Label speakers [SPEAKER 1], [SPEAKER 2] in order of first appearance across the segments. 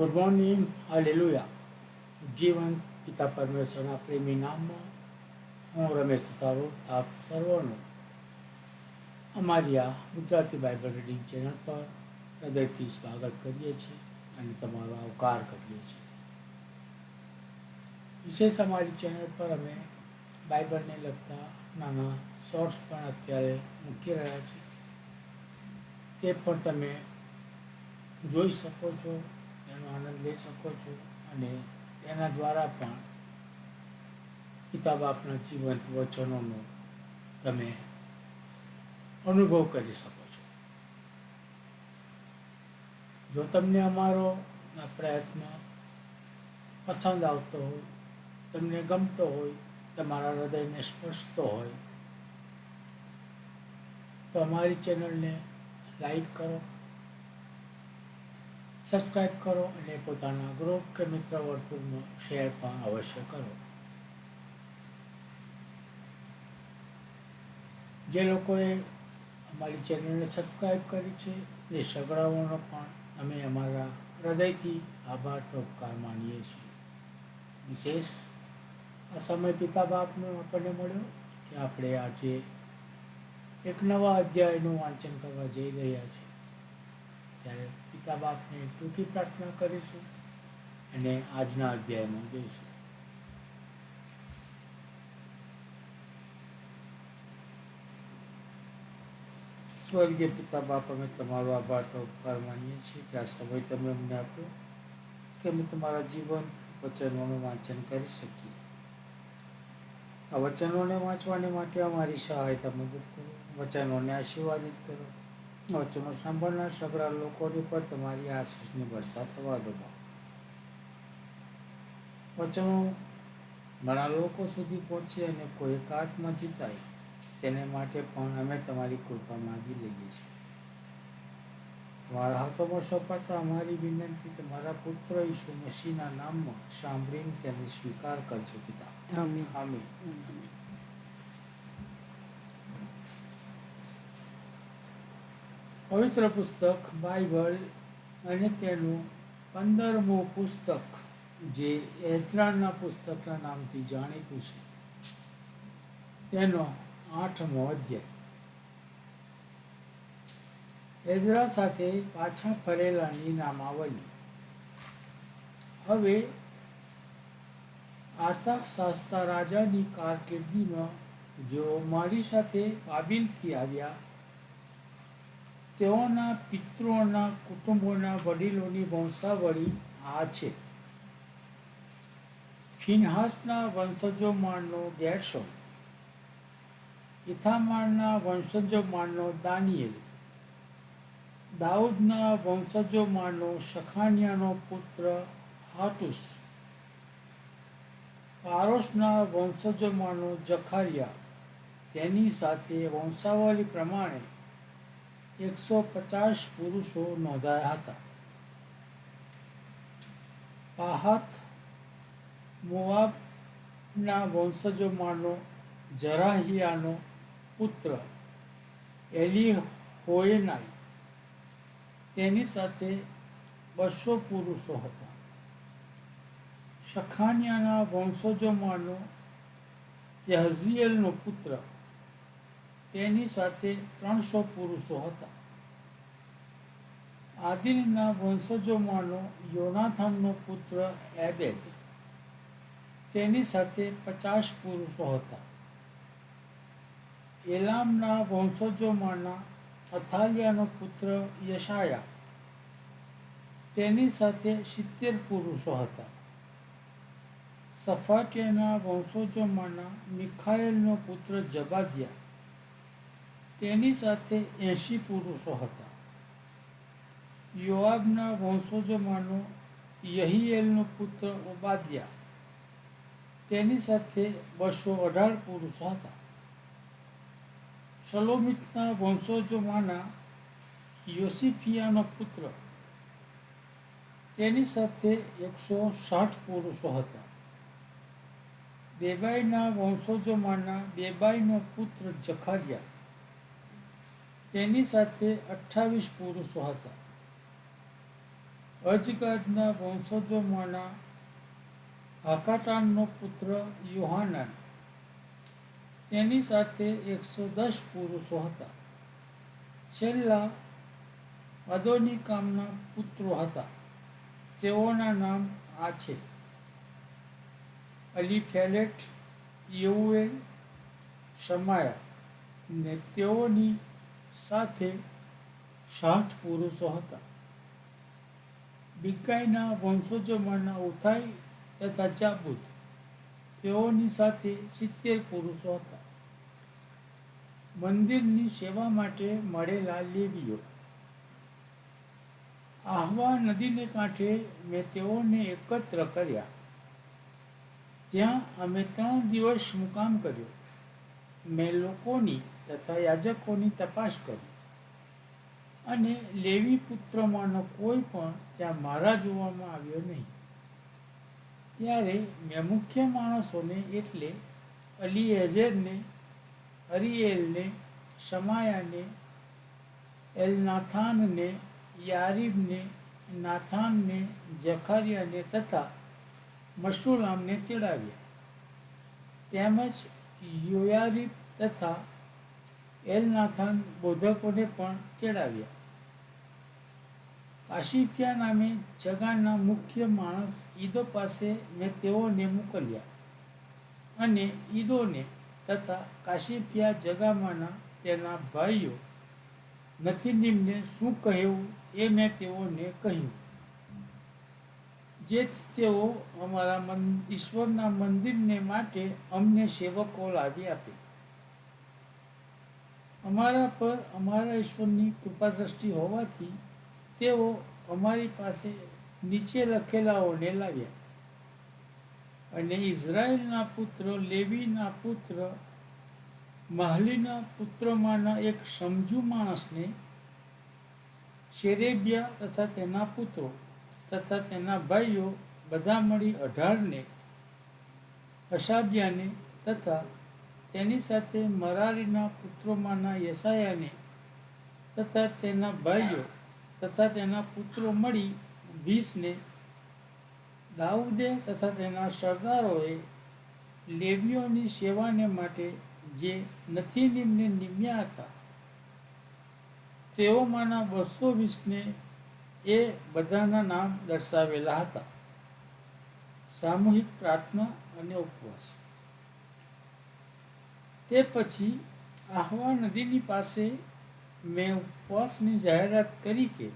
[SPEAKER 1] Good morning અલેલુયા જીવન પિતા પરમેશ્વરના પ્રેમી નામમાં હું રમેશ તારો આપ સર્વનો અમારી આ ગુજરાતી બાઇબલ રીડિંગ ચેનલ પર હૃદયથી સ્વાગત કરીએ છીએ અને તમારો આવકાર કરીએ છીએ વિશેષ અમારી ચેનલ પર અમે બાઇબલને લગતા નાના શોર્ટ્સ પણ અત્યારે મૂકી રહ્યા છીએ તે પણ તમે જોઈ શકો છો લઈ શકો છો અને એના દ્વારા પણ પિતા બાપના જીવંત વચનોનો તમે અનુભવ કરી શકો છો. જો તમને અમારો આ પ્રયત્ન પસંદ આવતો હોય, તમને ગમતો હોય, તમારા હૃદયને સ્પર્શતો હોય, તો અમારી ચેનલને લાઈક કરો સબસ્ક્રાઈબ કરો અને પોતાના ગ્રુપ કે મિત્ર વર્તુળમાં શેર પણ અવશ્ય કરો. જે લોકોએ અમારી ચેનલને સબસ્ક્રાઈબ કરી છે, એ સગડાઓનો પણ અમે અમારા હૃદયથી આભાર તો ઉપકાર માનીએ છીએ. વિશેષ આ સમય પિતા બાપનો આપણને મળ્યો કે આપણે આજે એક નવા અધ્યાયનું વાંચન કરવા જઈ રહ્યા છીએ. ત્યારે પિતા બાપને ટૂંકી પ્રાર્થના કરીશું અને આજના અધ્યાયમાં જઈશું. સ્વર્ગીય પિતા બાપ અમે તમારો આભાર તો ઉપકાર માનીએ છીએ કે આ સમય તમે અમને આપ્યો કે અમે તમારા જીવન વચનોનું વાંચન કરી શકીએ. આ વચનોને વાંચવાને માટે અમારી સહાયતા મદદ કરો, વચનોને આશીર્વાદિત કરો. વચનો સાંભળનાર સગળા લોકોની પર તમારી આશીષની વર્ષા થવા દો વચનો ઘણા લોકો સુધી પહોંચે અને કોઈ એકાત્મા જીતાય તેને માટે પણ અમે તમારી કૃપા માગી લઈએ છીએ. તમારા હાથોમાં સોંપાતા અમારી વિનંતી તમારા પુત્ર ઈસુ મસીના નામમાં સાંભળીને તેને સ્વીકાર કરજો પિતા.
[SPEAKER 2] આમીન.
[SPEAKER 1] આમીન. પવિત્ર પુસ્તક, બાઇબલ અને તેનું પંદરમું પુસ્તક, જે એઝરાના પુસ્તકના નામથી જાણીતું છે. તેનો આઠમો અધ્યાય. એઝરા સાથે પાછા ફરેલાની નામાવલી. હવે આતા શાસ્તા રાજાની કારકિર્દીમાં જેઓ મારી સાથે કાબિલથી આવ્યા તેઓના પિતૃઓના કુટુંબોના વડીલોની વંશાવળી આ છે. ફિનહાસના વંશજો માળનો ગેરસો ઇથામાળના વંશજો માળનો દાનિયેલ. દાઉદના વંશજો માળનો શખાનિયાનો પુત્ર હાટુસ. પારોશના વંશજોમાંનો જખારિયા. તેની સાથે વંશાવલી પ્રમાણે એકસો પચાસ પુરુષો નોંધાયા હતા. પાહાત મોઆબના વંશજોમાંનો જરાહિયાનો પુત્ર એલી હોયનાઈ તેની સાથે બસો પુરુષો હતા. શખાનિયાના વંશજોમાંનો યહઝિયેલનો પુત્ર તેની સાથે ત્રણસો પુરુષો હતા. આદિલના વંશજોમાંનો યોનાથાનનો પુત્ર એબેદ. તેની સાથે પચાસ પુરુષો હતા. એલામના વંશજોમાંના અથાલિયાનો પુત્ર યશાયા. તેની સાથે સિત્તેર પુરુષો હતા. સફાકેના વંશજોમાંના મિખાએલનો પુત્ર જબાદિયા. તેની સાથે એંશી પુરુષો હતા. યોઆબના વંશજોમાંનો યહીએલનો પુત્ર ઓબાદિયા. તેની સાથે બસો અઢાર પુરુષો હતા. સલોમિતના વંશજોમાંના યોસિફિયાનો પુત્ર. તેની સાથે એકસો સાઠ પુરુષો હતા. બેબાઈના વંશજોમાંના બેબાઈનો પુત્ર જખારિયા. તેની સાથે અઠ્ઠાવીસ પુરુષો હતા. અજગાદના વંશજોમાંના હાકાટાનનો પુત્ર યોહાનાન. તેની સાથે એકસો દસ પુરુષો હતા. છેલ્લા અદોનિકામના પુત્રો હતા. તેઓના નામ આ છે. અલી ફેલેટ યુએ શમાયા ને તેઓની સાથે સાઠ પુરુષો હતા. બિકાઈના વંશોજમાંના ઉથાઈ તથા ચાબુત તેઓની સાથે સિત્તેર પુરુષો હતા. મંદિરની સેવા માટે મળેલા લેવીઓ. આહવા નદીને કાંઠે મેં તેઓને એકત્ર કર્યા. ત્યાં અમે ત્રણ દિવસ મુકામ કર્યો. મેં લોકોની તથા યાજકોની તપાસ કરી. અને લેવી પુત્રમાંનો કોઈ પણ ત્યાં મારા જોવામાં આવ્યો નહીં. ત્યારે મેં મુખ્ય માણસોને એટલે અલીએઝેરને હરિએલને શમાયાને, એલનાથાનને, યારીબને, નાથાનને જખારિયાને તથા મશુલામને તેડાવ્યા. તેમજ યોયારીબ તથા એલનાથાન બોધકોને પણ ચડાવ્યા. કાશિફિયા નામે જગાના મુખ્ય માણસ ઈદો પાસે મેં તેઓને મોકલ્યા અને ઈદોને તથા કાશિફિયા જગામાના તેના ભાઈઓ નથીનીમને શું કહેવું એ મેં તેઓને કહ્યું. જેથી તેઓ અમારા મન ઈશ્વરના મંદિરને માટે અમને સેવકો લાવી આપે. અમારા પર અમારા ઈશ્વરની કૃપા દ્રષ્ટિ હોવાથી તેઓ અમારી પાસે નીચે લખેલાઓને લાવ્યા અને ઇઝરાયલના પુત્ર, લેવીના પુત્ર, માહલીના પુત્રમાંના એક સમજુ માણસને શેરેબિયા તથા તેના પુત્રો તથા તેના ભાઈઓ બધા મળી અઢારને અશાબ્યાને તથા તેની સાથે મરારીના પુત્રોમાંના યશાયાને તથા તેના ભાઈઓ તથા તેના પુત્રો મળી વીસને દાઉદે તથા તેના સરદારોએ લેવીઓની સેવાને માટે જે નથી નિમને નિમ્યા હતા, તેઓમાંના બસો વીસને એ બધાના નામ દર્શાવેલા હતા. સામૂહિક પ્રાર્થના અને ઉપવાસ. તે પછી આહવા નદીની પાસે મેં ઉપવાસની જાહેરાત કરી કે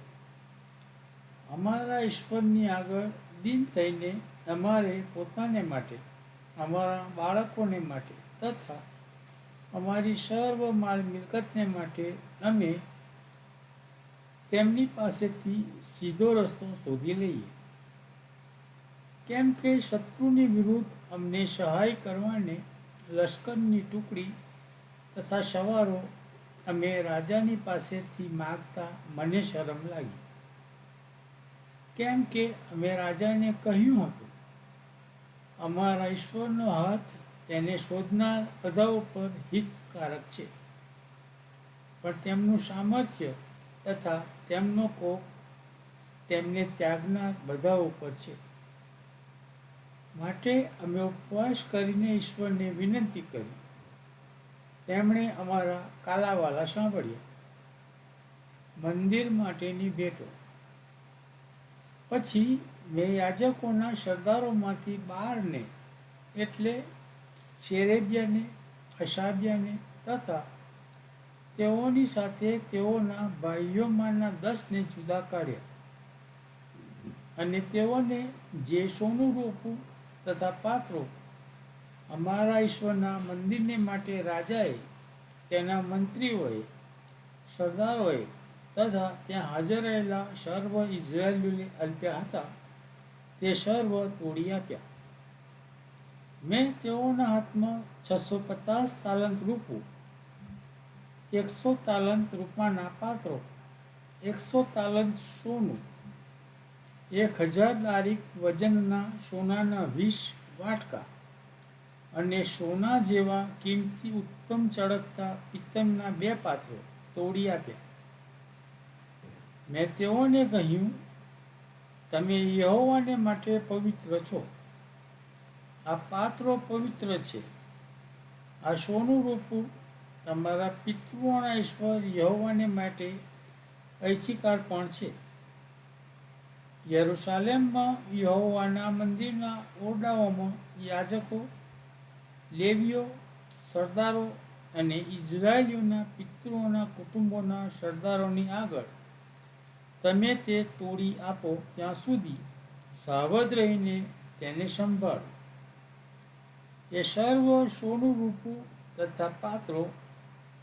[SPEAKER 1] અમારા ઈશ્વરની આગળ દિન થઈને અમારે પોતાને માટે, અમારા બાળકોને માટે તથા અમારી સર્વ માલ મિલકતને માટે અમે તેમની પાસેથી સીધો રસ્તો શોધી લઈએ. કેમ કે શત્રુની વિરુદ્ધ અમને સહાય કરવાને લશ્કરની ટુકડી તથા સવારો અમે રાજાની પાસેથી માગતા મને શરમ લાગી. કેમ કે અમે રાજાને કહ્યું હતું, અમારા ઈશ્વરનો હાથ તેને શોધનાર બધા ઉપર હિતકારક છે. પણ તેમનું સામર્થ્ય તથા તેમનો કોપ તેમને ત્યાગનાર બધા ઉપર છે. માટે અમે ઉપવાસ કરીને ઈશ્વરને વિનંતી કરી. તેમણે અમારા કાલાવાલા સાંભળ્યા. મંદિર માટેની ભેટો. પછી મેં યાજકોના સરદારોમાંથી બારને, એટલે શેરેબિયાને, અશાબિયાને તથા તેઓની સાથે તેઓના ભાઈઓમાંના દસને જુદા કાઢ્યા. અને તેઓને જે સોનું રોપવું તથા પાત્રો અમારા ઈશ્વરના મંદિરને માટે રાજાએ, તેના મંત્રીઓએ, સરદારોએ તથા ત્યાં હાજર રહેલા સર્વ ઇઝરાયલીઓને અલ્પ્યા હતા. તે સર્વ તોડી આપ્યા. મેં તેઓના હાથમાં છસો પચાસ તાલંત રૂપું, એકસો તાલંત રૂપાના પાત્રો, એકસો તાલંત સોનું એક હજાર દારીક વજનના સોનાના વીસ વાટકા અને સોના જેવા કિંમતી ઉત્તમ ચળકતા પિત્તમના બે પાત્રો તોડી આપ્યા. મેં તેઓને કહ્યું, તમે યહોવાને માટે પવિત્ર છો. આ પાત્રો પવિત્ર છે. આ સોનું રૂપું તમારા પિતૃઓના ઈશ્વર યહોવાને માટે ઐચ્છિકાર પણ છે. યરુશાલેમમાં યહોવાના મંદિરના ઓરડાઓમાં યાજકો, લેવીઓ, સરદારો અને ઇઝરાયલીઓના પિતૃઓના કુટુંબોના સરદારોની આગળ. તમે તે તોડી આપો ત્યાં સુધી સાવધ રહીને તેને સંભાળો. એ સર્વ સોનું રૂપું તથા પાત્રો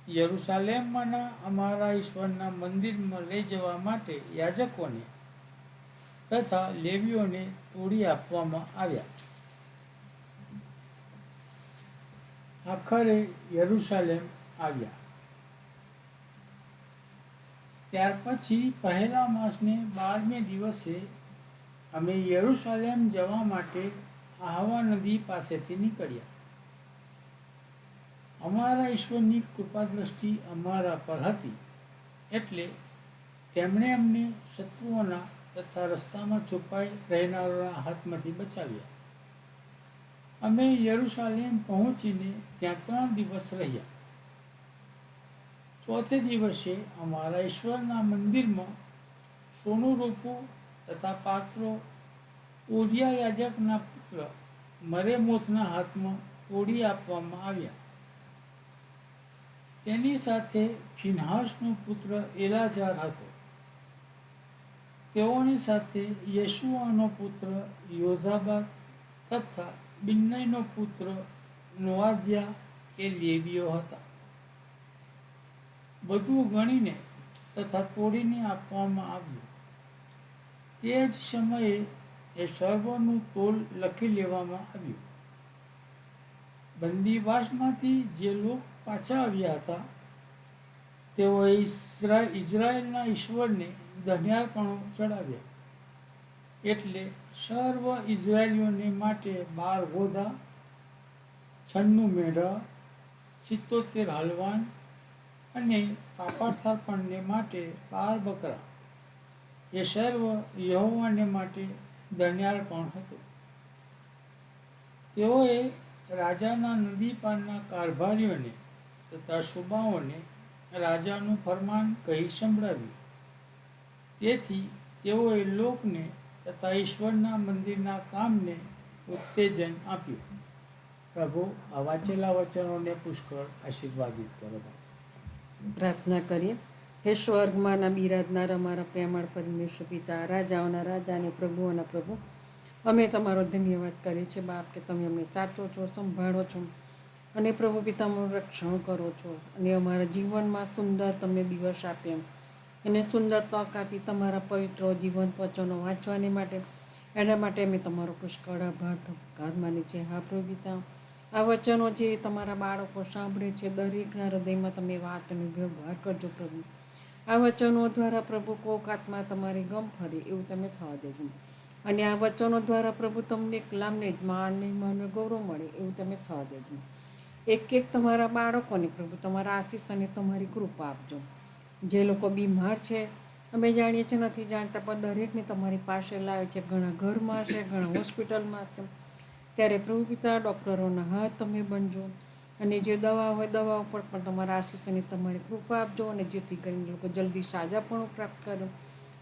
[SPEAKER 1] યરુશાલેમમાંના અમારા ઈશ્વરના મંદિરમાં લઈ જવા માટે યાજકોને તથા લેવીઓને તોડી આપવામાં આવ્યા. આખરે યરુશાલેમ આવ્યા. ત્યાર પછી પહેલા માસને બારમે દિવસે અમે યરુશાલેમ જવા માટે આહવા નદી પાસેથી નીકળ્યા. અમારા ઈશ્વરની કૃપા દ્રષ્ટિ અમારા પર હતી. એટલે તેમણે અમને શત્રુઓના તથા રસ્તામાં છુપાઈ રહેનારાના હાથમાંથી બચાવ્યા. અમે યરુશાલેમ પહોંચીને ત્યાં ત્રણ દિવસ રહ્યા. ચોથે દિવસે અમારા ઈશ્વરના મંદિરમાં સોનું રોપું તથા પાત્રો ઉરિયા યાજકના પુત્ર મરેમોથના હાથમાં તોડી આપવામાં આવ્યા. તેની સાથે ફિનહાસનો પુત્ર એલાજાર હતો. તેઓની સાથે યશુઆનો પુત્ર યોઝાબા તથા બિન્નયનો પુત્ર નોઆદ્યા એ લેવીઓ હતા. બધું ગણીને તથા તોડીને આપવામાં આવ્યું. તે જ સમયે એ સર્વનું તોલ લખી લેવામાં આવ્યું. બંદીવાસમાંથી જે લોકો પાછા આવ્યા હતા, તેઓએ ઇઝરાયલના ઈશ્વરને ધન્યાર્પણો ચડાવ્યા. એટલે સર્વ ઇઝરાયલીઓને માટે બાર ગોધા, છન્નું મેઢા, સિત્તોતેર હલવાન અને પાપાર્થાર્પણને માટે બાર બકરા. એ સર્વ યહોવાને માટે ધન્યાર્પણ હતું. તેઓએ રાજાના નદી પારના કારભારીઓને તથા સુબાઓને રાજાનું ફરમાન કહી સંભળાવ્યું. તેથી તેઓએ લોકને તથા ઈશ્વરના મંદિરના કામને ઉત્તેજન આપ્યું. પ્રભુ, આ વાંચેલા વચનોને પુષ્કળ આશીર્વાદિત કરો
[SPEAKER 2] પ્રાર્થના કરીએ. હે સ્વર્ગમાંના બિરાજનાર, અમારા પ્રેમાળ પરમેશ્વર પિતા, રાજાઓના રાજા અને પ્રભુઓના પ્રભુ, અમે તમારો ધન્યવાદ કરીએ છીએ બાપ, કે તમે અમને સાચો છો, સંભાળો છો અને પ્રભુ પિતાનું રક્ષણ કરો છો. અને અમારા જીવનમાં સુંદર તમે દિવસ આપ્યા અને સુંદર તક આપી તમારા પવિત્ર જીવંત વચનો વાંચવાની માટે. એના માટે અમે તમારો પુષ્કળ આભાર. ધબકાર માની છે હા પ્રભુ આ વચનો જે તમારા બાળકો સાંભળે છે, દરેકના હૃદયમાં તમે વાત અને વ્યવહાર કરજો પ્રભુ. આ વચનો દ્વારા પ્રભુ કોક આત્મા તમારી ગમ ફરે એવું તમે થવા દેજો. અને આ વચનો દ્વારા પ્રભુ તમને એકલામને જ માન મહિમા ગૌરવ મળે એવું તમે થવા દેજો. એક એક તમારા બાળકોને પ્રભુ તમારા આશીષ અને તમારી કૃપા આપજો. જે લોકો બીમાર છે, અમે જાણીએ છીએ, નથી જાણતા, પણ દરેકને તમારી પાસે લાવે છે. ઘણા ઘરમાં છે, ઘણા હોસ્પિટલમાં ત્યારે પ્રભુ પિતા ડૉક્ટરોના હાથ તમે બનજો. અને જે દવા હોય દવાઓ પર પણ તમારા આશીષ તમારી કૃપા આપજો અને જેથી કરીને લોકો જલ્દી સાજા પણ પ્રાપ્ત કરો.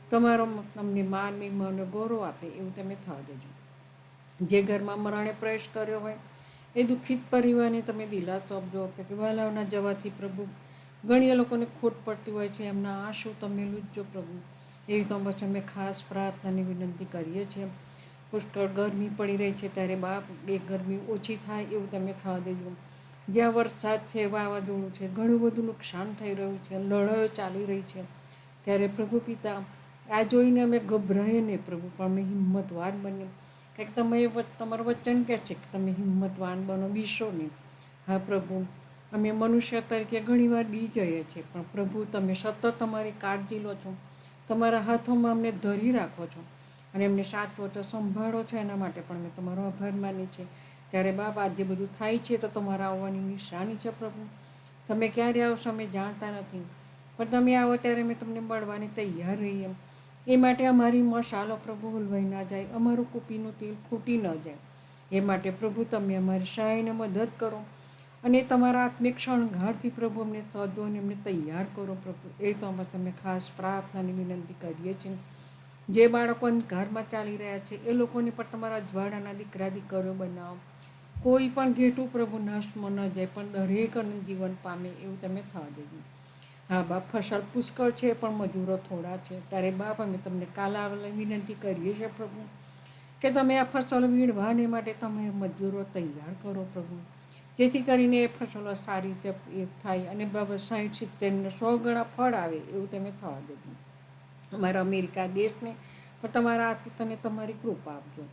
[SPEAKER 2] તમારો તમને માન, મહિમા અને ગૌરવ આપે, એવું તમે થવા દેજો. જે ઘરમાં મરણે પ્રવેશ કર્યો હોય, એ દુઃખિત પરિવારને તમે દિલાસો આપજો. કે વાલાઓના જવાથી પ્રભુ ઘણી લોકોને ખોટ પડતી હોય છે, એમના આંસુ તમે લૂજો પ્રભુ. એવી તો પછી અમે ખાસ પ્રાર્થનાની વિનંતી કરીએ છીએ. પુષ્કળ ગરમી પડી રહી છે ત્યારે બાપ બે ગરમી ઓછી થાય એવું તમે થવા દેજો. જ્યાં વરસાદ છે, વાવાઝોડું છે, ઘણું બધું નુકસાન થઈ રહ્યું છે લડાઈઓ ચાલી રહી છે. ત્યારે પ્રભુ પિતા, આ જોઈને અમે ગભરાઈએ નહીં પ્રભુ, પણ અમે હિંમતવાન બનીએ. કંઈક તમે તમારું વચન કહે છે કે તમે હિંમતવાન બનો, બીશો નહીં. હા પ્રભુ અમે મનુષ્ય તરીકે ઘણીવાર બી જઈએ છીએ, પણ પ્રભુ, તમે સતત તમારી કાળજી લો છો. તમારા હાથોમાં અમને ધરી રાખો છો અને એમને સાચવો છો, સંભાળો છો એના માટે પણ મેં તમારો આભાર માની છે ત્યારે બાપ આજે બધું થાય છે તો તમારા આવવાની નિશાની છે પ્રભુ. તમે ક્યારે આવશો અમે જાણતા નથી. પણ તમે આવો ત્યારે મેં તમને મળવાની તૈયાર રહી એમ. એ માટે અમારી મસાલો પ્રભુ, હલવાઈ ના જાય, અમારું કૂપીનું તેલ ખૂટી ન જાય. એ માટે પ્રભુ, તમે અમારી સહાયને મદદ કરો. અને તમારા આત્મિક શણગારથી પ્રભુ અમને સજો અને અમને તૈયાર કરો પ્રભુ. એ તો અમે તમે ખાસ પ્રાર્થનાની વિનંતી કરીએ છીએ. જે બાળકો ઘરમાં ચાલી રહ્યા છે, એ લોકોને પણ તમારા જ્વાળાના દીકરા દીકરીઓ બનાવો. કોઈ પણ ઘેટું પ્રભુ નષ્ટમાં ન જાય, પણ દરેકનું જીવન પામે એવું તમે થવા દેજો. હા, બાપ ફસલ પુષ્કળ છે, પણ મજૂરો થોડા છે. ત્યારે બાપ, અમે તમને કાલાવલે વિનંતી કરીએ છીએ પ્રભુ, કે તમે આ ફસલ વીણવાને માટે તમે મજૂરો તૈયાર કરો પ્રભુ. જેથી કરીને એ ફસલો સારી રીતે એ થાય અને બાબત સાઠ સિત્તેરને સો ગણા ફળ આવે એવું તમે થવા દેજો અમારા અમેરિકા દેશને પણ તમારા હાથથી તને તમારી કૃપા આપજો.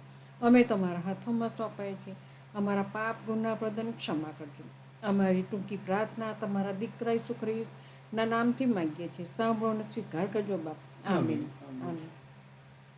[SPEAKER 2] અમે તમારા હાથોમાં સોંપાય છે. અમારા પાપ ગુના પ્રદાન ક્ષમા કરજો. અમારી ટૂંકી પ્રાર્થના તમારા દીકરા છોકરીના નામથી માગીએ છીએ. સાંભળો સ્વીકાર કરજો બાપ. આમીન. આમીન.